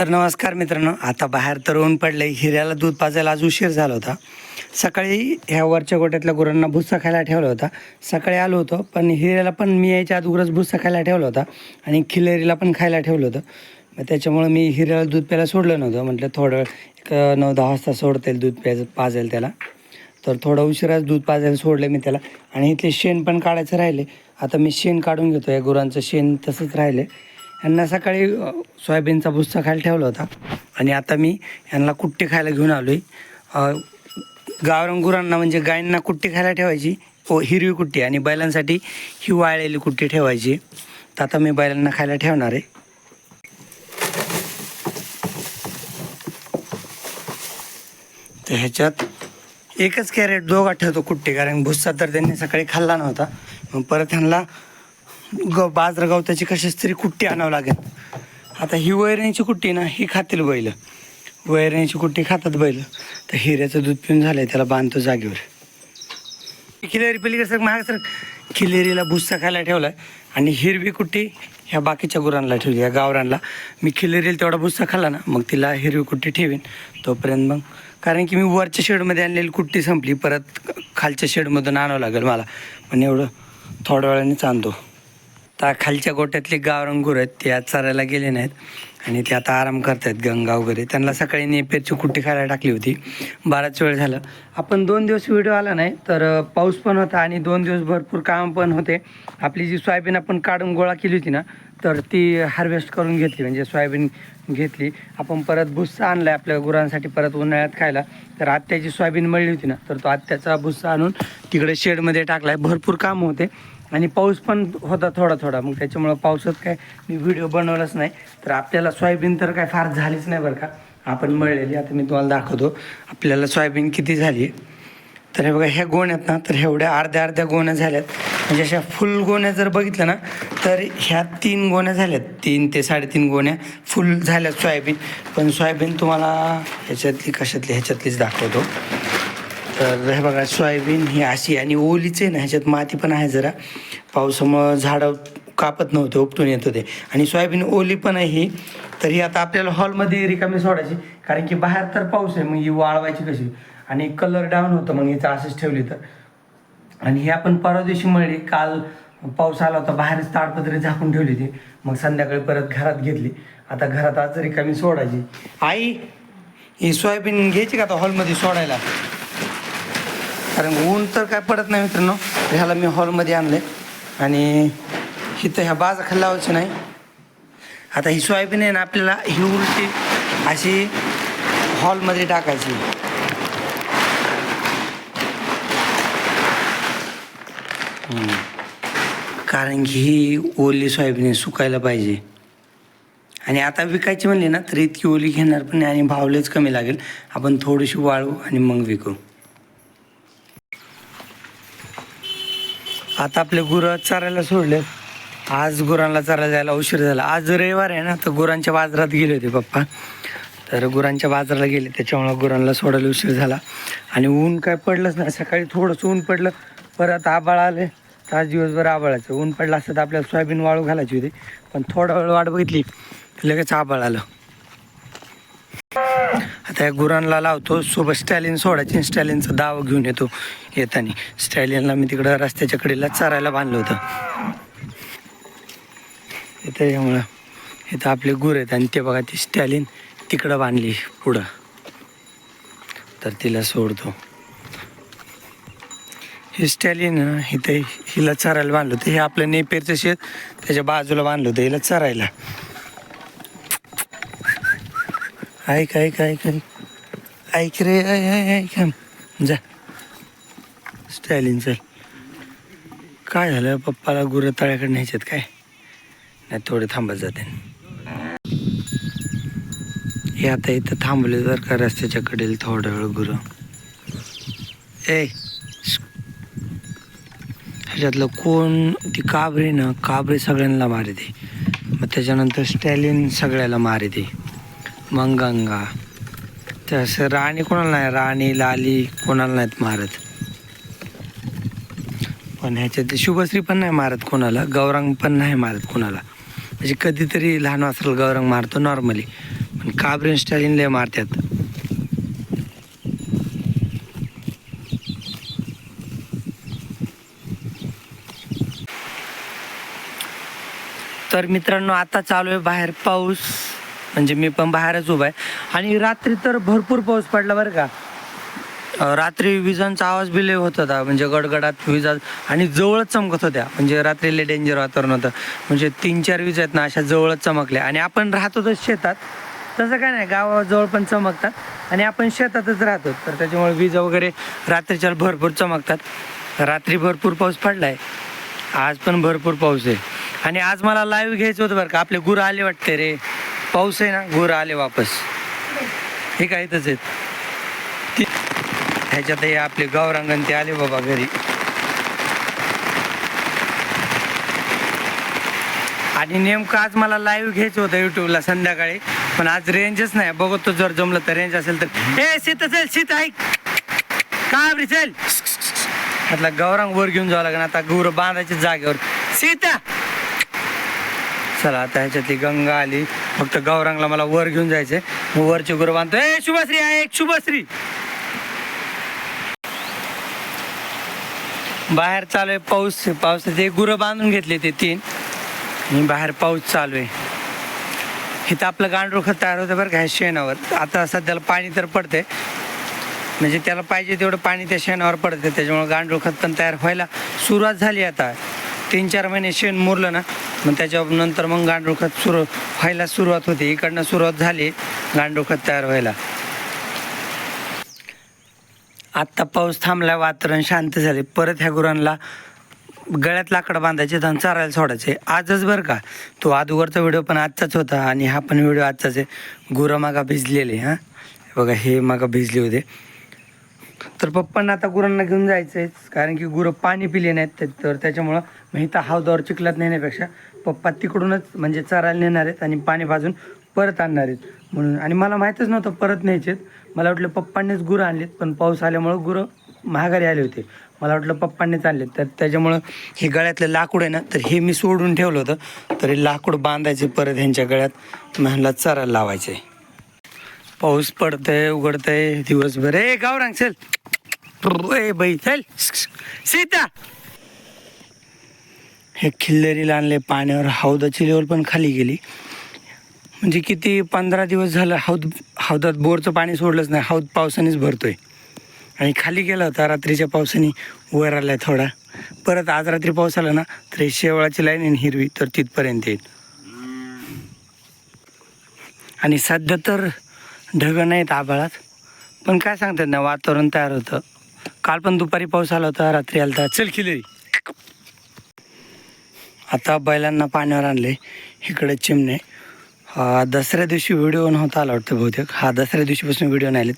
तर नमस्कार मित्रांनो आता बाहेर तर ऊन पडले हिऱ्याला दूध पाजायला आज उशीर झाला होता. सकाळी ह्या वरच्या गोट्यातल्या गुरांना भुस्सा खायला ठेवला होता. सकाळी आलो होतो पण हिऱ्याला पण मी यायच्या अगोदरच भुस्सा खायला ठेवला होता आणि खिलेरीला पण खायला ठेवलं होतं. मग त्याच्यामुळं मी हिऱ्याला दूध प्यायला सोडलं नव्हतं. म्हटलं थोडं एक नऊ दहा वाजता सोडता येईल दूध प्यायचं पाजेल त्याला. तर थोडं उशिराच दूध पाजायला सोडलं मी त्याला. आणि इथले शेण पण काढायचं राहिले. आता मी शेण काढून घेतो या गुरांचं शेण तसंच राहिले. यांना सकाळी सोयाबीनचा भुस्सा खायला ठेवला होता. आणि आता मी यांना कुट्टी खायला घेऊन आलो आहे गावरान गुरांना म्हणजे गायींना कुट्टी खायला ठेवायची. व हिरवी कुट्टी आणि बैलांसाठी ही वाळलेली कुट्टी ठेवायची. तर आता मी बैलांना खायला ठेवणार आहे. तर ह्याच्यात एकच कॅरेट दोघा ठेवतो कुट्टी कारण भुस्सा तर त्यांनी सकाळी खाल्ला नव्हता. मग परत ह्यांना ग बाजरा गवताची कशाच तरी कुट्टी आणावं लागेल? आता ही वैरणीची कुट्टी ना ही खातील बैल. वैरणीची कुट्टी खातात बैल. तर हिऱ्याचं दूध पिऊन झालंय त्याला बांधतो जागेवर. खिलेरी पलीकडे सर महाग सर खिलेरीला भुस्सा खायला ठेवलाय. आणि हिरवी कुट्टी ह्या बाकीच्या गुरांना ठेवली या गावरांना मी खिलेरीला तेवढा भुस्सा खाल्ला ना मग तिला हिरवी कुट्टी ठेवीन. तोपर्यंत मग कारण की मी वरच्या शेडमध्ये आणलेली कुट्टी संपली परत खालच्या शेडमधून आणावं लागेल मला. पण एवढं थोड्या वेळाने चांदतो. आता खालच्या गोट्यातले गावरंगूर आहेत ते आज चरायला गेले नाहीत. आणि ते आता आराम करतायत गंगा वगैरे. त्यांना सकाळी नेपेरची कुट्टी खायला टाकली होती. बराच वेळ झालं. आपण दोन दिवस व्हिडिओ आला नाही तर पाऊस पण होता आणि दोन दिवस भरपूर काम पण होते. आपली जी सोयाबीन आपण काढून गोळा केली होती ना तर ती हार्वेस्ट करून घेतली म्हणजे सोयाबीन घेतली. आपण परत भुस्सा आणला आपल्या गुरांसाठी परत उन्हाळ्यात खायला. तर आत्याची सोयाबीन मळली होती ना तर तो आत्याचा भुस्सा आणून तिकडे शेडमध्ये टाकला आहे भरपूर काम होते. आणि पाऊस पण होता थोडा थोडा मग त्याच्यामुळं पावसात काय मी व्हिडिओ बनवलाच नाही. तर आपल्याला सोयाबीन तर काय फार झालीच नाही बरं का. आपण मळलेली आता मी तुम्हाला दाखवतो. आपल्याला सोयाबीन किती झाली? आहे तर हे बघा ह्या गोण्यात ना तर एवढ्या अर्ध्या अर्ध्या गोण्या झाल्यात. म्हणजे अशा फुल गोण्या जर बघितलं ना तर ह्या तीन गोण्या झाल्यात. तीन ते साडेतीन गोण्या फुल झाल्यात सोयाबीन. पण सोयाबीन तुम्हाला ह्याच्यातली कशातली ह्याच्यातलीच दाखवतो. तर हे बघा सोयाबीन ही अशी आणि ओलीच आहे ना ह्याच्यात माती पण आहे जरा. पावसामुळं झाडं कापत नव्हते उपटून येत होते. आणि सोयाबीन ओली पण आहे ही. तर ही आता आपल्याला हॉलमध्ये रिकामी सोडायची. कारण की बाहेर तर पाऊस आहे मग ही वाळवायची कशी? आणि कलर डाऊन होतं मग हिचं असंच ठेवली तर. आणि हे आपण परवा दिवशी मळली काल पाऊस आला होता बाहेरच ताडपत्री झाकून ठेवली होती. मग संध्याकाळी परत घरात घेतली. आता घरात आज रिकामी सोडायची. आई ही सोयाबीन घ्यायची का आता हॉलमध्ये सोडायला? कारण ऊन तर काय पडत नाही मित्रांनो. ह्याला मी हॉलमध्ये आणले आणि इथं ह्या बाजा खाली नाही. आता ही सोयाबीन आहे ना आपल्याला ही उलटी अशी हॉलमध्ये टाकायची. कारण की ही ओली सोयाबीन आहे, सुकायला पाहिजे. आणि आता विकायची म्हणली ना तर इतकी ओली घेणार पण आणि भावलेच कमी लागेल. आपण थोडीशी वाळू आणि मग विकू. आता आपले गुरं चरायला सोडलेत. आज गुरांना चरायला जायला उशीर झाला. आज रविवार आहे ना तर गुरांच्या बाजारात गेले होते पप्पा. तर गुरांच्या बाजाराला गेले त्याच्यामुळं गुरांना सोडायला उशीर झाला. आणि ऊन काय पडलंच नाही. सकाळी थोडंसं ऊन पडलं परत आबाळ आले. तर आज दिवसभर आबाळाचं. ऊन पडलं असतं तर आपल्याला सोयाबीन वाळू घालायची होती. पण थोडा वेळ वाट बघितली लगेच आबाळ आलं. आता या गुरांना लावतो. सोबत स्टॅलिन सोडायची स्टॅलिनचा दावा घेऊन येतो येताना. स्टॅलिनला मी तिकडं रस्त्याच्या कडेला चरायला बांधलं होतं. इथं यामुळं इथं आपले गुर आहेत आणि ते बघा ती स्टॅलिन तिकडं बांधली पुढं. तर तिला सोडतो. हे स्टॅलिन इथं हिला चरायला बांधलं होतं. हे आपलं नेपेरचं शेत त्याच्या बाजूला बांधलं होतं हिला चरायला. ऐक ऐक ऐक ऐक. रे ऐ ऐक जा. स्टॅलिन चल. काय झालं? पप्पाला गुरं तळ्याकडे न्यायच्यात काय? नाही थोडे थांबत जाते. हे आता इथं थांबले जर का रस्त्याच्या कडेल थोडा वेळ गुरु. ए ह्याच्यातलं कोण ती काबरी ना काबरी सगळ्यांना मारते मग त्याच्यानंतर स्टॅलिन सगळ्याला मारते मग गंगा तसं राणी कोणाला नाही राणी लाली कोणाला नाहीत मारत. पण ह्याच्यात शुभश्री पण नाही मारत कोणाला गौरांग पण नाही मारत कोणाला. म्हणजे कधीतरी लहान वासराला गौरंग मारतो नॉर्मली. पण काबरीन स्टाईलिन लय मारतात. तर मित्रांनो आता चालू आहे बाहेर पाऊस. म्हणजे मी पण बाहेरच उभा आहे. आणि रात्री तर भरपूर पाऊस पडला बरं का. रात्री विजांचा आवाज बी लय होत होता म्हणजे गडगडात विजा आणि जवळच चमकत होत्या. म्हणजे रात्री लय डेंजर वातावरण होतं. म्हणजे तीन चार विजा आहेत ना अशा जवळच चमकल्या. आणि आपण राहतो तर शेतात. तसं काय नाही गावाजवळ पण चमकतात. आणि आपण शेतातच राहतो तर त्याच्यामुळे विजा वगैरे रात्रीच्या भरपूर चमकतात. रात्री भरपूर पाऊस पडलाय. आज पण भरपूर पाऊस आहे. आणि आज मला लाईव्ह घ्यायचं होतं बरं का. आपले गुरं आले वाटते रे. पाऊस आहे ना गुरं आले वापस. हे काय इथंच आहेत. ह्याच्यात हे आपले गावरांगण ते आले बाबा घरी. आणि नेमकं आज मला लाईव्ह घ्यायचं होतं युट्यूबला संध्याकाळी पण आज रेंजच नाही. बघतो जर जमलं तर रेंज असेल तर. ए सीत चल सीत ऐक. काय रे चल? म्हटलं गौरांग वर घेऊन जावं लागेल. आता गुरं बांधायच्या जागेवर. सीता! चला आता ह्याच्यातली गंगा आली. फक्त गौरांगला मला वर घेऊन जायचंय. वरचे गुरु बांधतो ए शुभश्री आहे शुभश्री. बाहेर चालू आहे पाऊस पावसाचे गुरं बांधून घेतले ते तीन. आणि बाहेर पाऊस चालू आहे. इथं आपलं गांडूळ खत तयार होतं बरं का ह्या शेणावर. आता सध्याला पाणी तर पडते म्हणजे त्याला पाहिजे तेवढं पाणी त्या शेणावर पडते त्याच्यामुळे गांडूळ खत पण तयार व्हायला सुरुवात झाली आता. तीन चार महिने शेण मुरलं ना मग त्याच्यानंतर मग गांडूळ खत सुरू व्हायला सुरुवात होते. इकडनं सुरुवात झाली गांडूळ खत तयार व्हायला. आत्ता पाऊस थांबला वातावरण शांत झाले परत ह्या गुरांना गळ्यात लाकडं बांधायचे आणि चारायला सोडायचे आजच बरं का? तो आदूवरचा व्हिडिओ पण आजचाच होता आणि हा पण व्हिडिओ आजचाच आहे. गुरं मागा भिजलेले हां? बघा हे मागा भिजले होते. तर पप्पांना आता गुरांना घेऊन जायचं आहे कारण की गुरं पाणी पिले नाहीत तर त्याच्यामुळं मग इथं हौदावर चिखलात नेण्यापेक्षा पप्पा तिकडूनच म्हणजे चरायला नेणार आहेत आणि पाणी भाजून परत आणणार आहेत. म्हणून आणि मला माहीतच नव्हतं परत न्यायचेत. मला वाटलं पप्पांनीच गुरं आणलेत पण पाऊस आल्यामुळं गुरं महागारी आले होते. मला वाटलं पप्पांनीच आणले तर त्याच्यामुळं हे गळ्यातलं लाकूड आहे ना तर हे मी सोडून ठेवलं होतं. तर हे लाकूड बांधायचे परत ह्यांच्या गळ्यात. म्हणला चरायला लावायचे. पाऊस पडतंय उघडतंय दिवसभर. ए गावरांग चल. ए बाई चल. सीता! हे खिल्लेरीला आणले पाण्यावर. हौदाची लेवल पण खाली गेली. म्हणजे किती पंधरा दिवस झालं हौद हौदात बोरचं पाणी सोडलंच नाही. हौद पावसानेच भरतोय. आणि खाली गेला होता रात्रीच्या पावसाने वर आलाय थोडा. परत आज रात्री पाऊस आला ना तर शेवळाची लाईन आहे हिरवी तर तिथपर्यंत येईल. आणि सध्या तर ढगं नाहीत आभाळात. पण काय सांगतात ना वातावरण तयार होतं. काल पण दुपारी पाऊस आला होता रात्री आला होता. चल खिलेरी. आता बैलांना पाण्यावर आणले इकडे चिमणे. हा, दसऱ्या दिवशी व्हिडिओ नव्हता आला वाटतं बहुतेक. हा दसऱ्या दिवशीपासून व्हिडिओ नाही आलेत.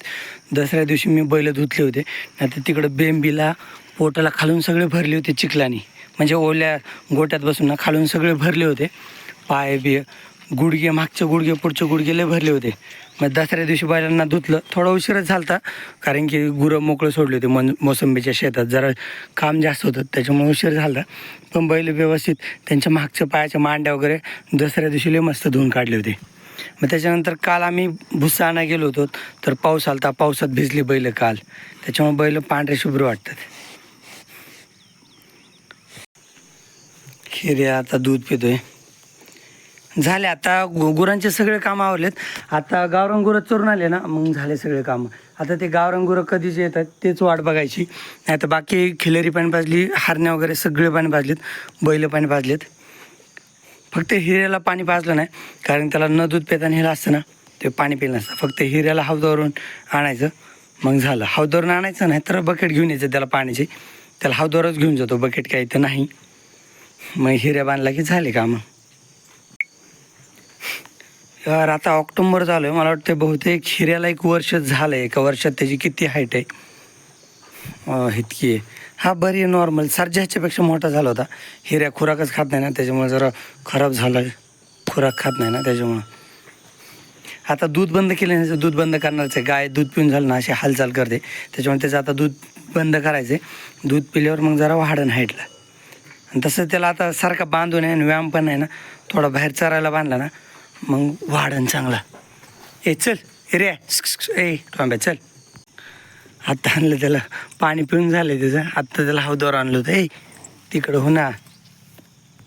दसऱ्या दिवशी मी बैल धुतले होते. नाही तर तिकडं बेंबीला पोटाला खालून सगळे भरले होते चिखलानी. म्हणजे ओल्या गोट्यात बसून ना खालून सगळे भरले होते. पाय बी गुडघे मागचे गुडघे पुढचे गुडघे लय भरले होते. मग दसऱ्या दिवशी बैलांना धुतलं. थोडा उशीरच झालता कारण की गुरं मोकळं सोडले होते मन मोसंबीच्या शेतात. जरा काम जास्त होतं त्याच्यामुळे उशीर झाला पण बैल व्यवस्थित त्यांच्या मागच्या पायाच्या मांड्या वगैरे दसऱ्या दिवशी लय मस्त धुवून काढले होते. मग त्याच्यानंतर काल आम्ही भुस्सा आणा गेलो होतो तर पाऊस आलता. पावसात भिजली बैल काल. त्याच्यामुळे बैल पांढरे शुभ्र वाटतात. खिरे आता दूध पितोय. झाले आता गु- गुरांचे सगळे कामं आवरलेत. आता गावरान गुरं चोरून आले ना मग झाले सगळे कामं. आता ते गावरान गुरं कधीच येतात तेच वाट बघायची. नाही तर बाकी खिलरी पाणी भाजली हारण्या वगैरे सगळे पाणी भाजलेत बैल पाणी भाजलेत. फक्त हिऱ्याला पाणी पाजलं नाही कारण त्याला न दूध पेताना हिला असतं ना ते पाणी पिलं नसतं. फक्त हिऱ्याला हौदावरून आणायचं मग झालं. हौदावरून आणायचं नाही तर बकेट घेऊन यायचं त्याला पाण्याची. त्याला हौदावरच घेऊन जातो बकेट काही तर नाही. मग हिऱ्या बांधला की झाले कामं. यार आता ऑक्टोंबर झालं आहे. मला वाटतं बहुतेक हिऱ्याला एक वर्ष झालं आहे एका वर्षात त्याची किती हाईट आहे? इतकी आहे. हा बरी आहे नॉर्मल सरजा ह्याच्यापेक्षा मोठा झाला होता. हिऱ्या खुराकच खात नाही ना त्याच्यामुळे जरा खराब झाला आहे खुराक खात नाही ना त्याच्यामुळं. आता दूध बंद केलं नाही दूध बंद करणारच आहे. गाय दूध पिऊन झालं ना अशी हालचाल करते. त्याच्यामुळे त्याचं आता दूध बंद करायचं आहे दूध पिल्यावर मग जरा वाढण हाईटला आणि तसं त्याला आता सारखा बांधून आहे आणि व्यायाम पण आहे ना. थोडा बाहेर चरायला बांधला ना मग वाढन चांगला. ए चल ए रे. ए थांब्या चल. आत्ता आणलं त्याला. पाणी पिऊन झालं त्याचं. आत्ता त्याला हौदावर आणलं होतं. ए तिकडं हो ना.